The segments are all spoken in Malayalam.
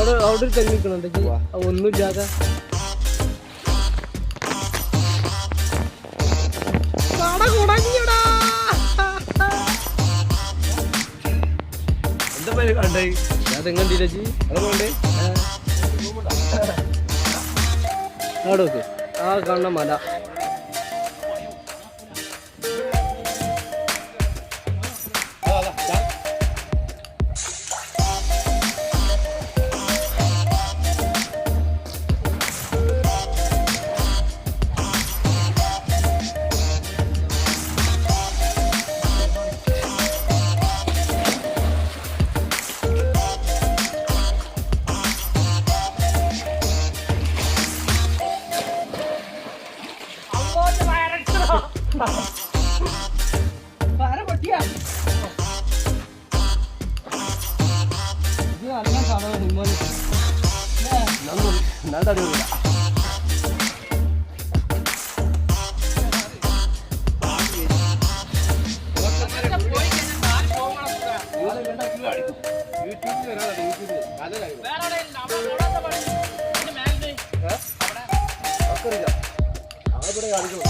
അവിടെ അവിടെ ഒരു തെങ്ങ് നിൽക്കണുണ്ട്. ജി. ആ, ഒന്നുമില്ലാതെ കട കാണുന്ന മല ഇത് നല്ല സാധനം വരാതെ യൂട്യൂബിൽ അതറിയില്ല അവിടെ കാണിക്കണം.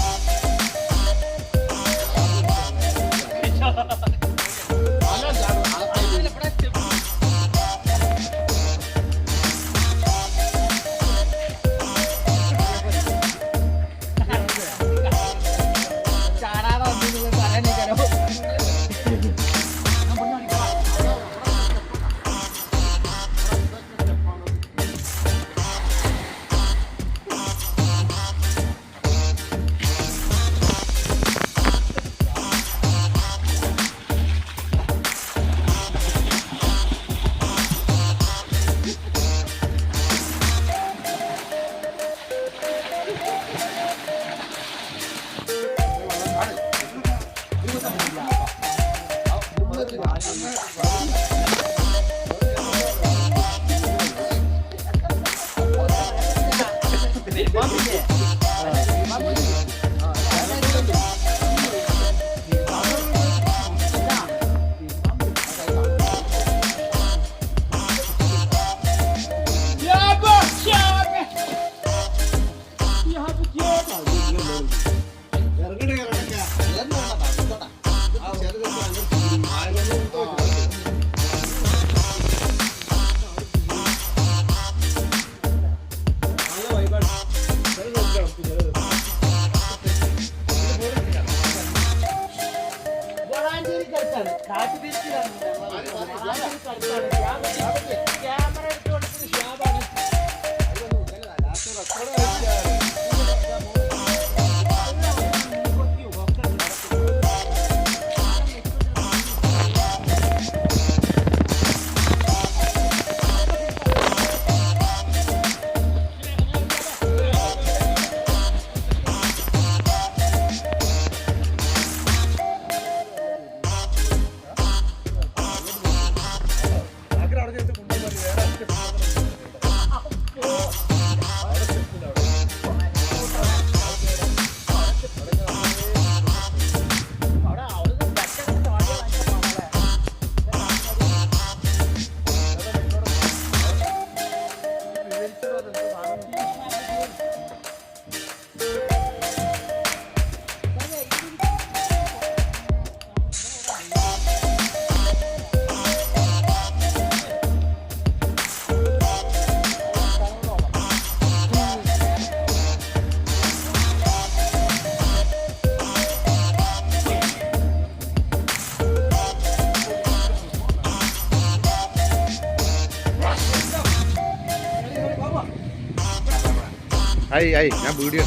ആയി ആയി ഞാൻ വീഡിയോ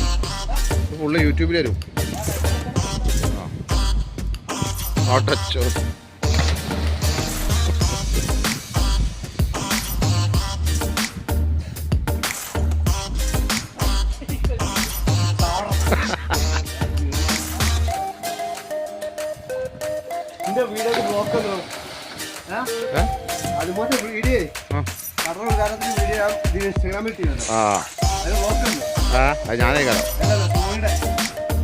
ഫുള്ള് യൂട്യൂബിൽ വരും. ഏ? അതുപോലെ വീഡിയോ ആ. വീഡിയോ ഇൻസ്റ്റാഗ്രാമിൽ ചെയ്യുന്നുണ്ട് ആ. ആ അത് ഞാനേ കയറാം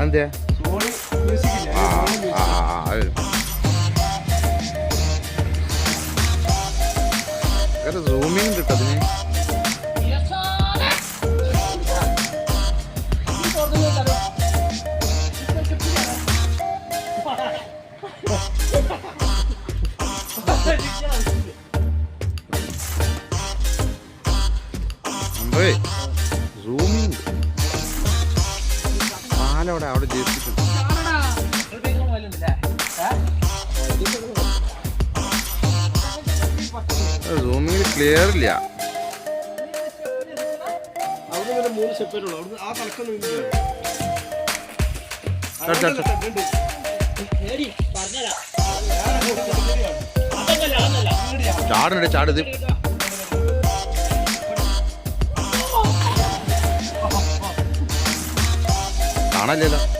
എന്തേ ആ ആ ആ ആ അവിടെ ജീവിച്ചിട്ടുണ്ട്. അടുത്ത, ക്ലിയർ ഇല്ല. ചാടുന്നുണ്ട് ചാടുത് കാണാനില്ലല്ലോ.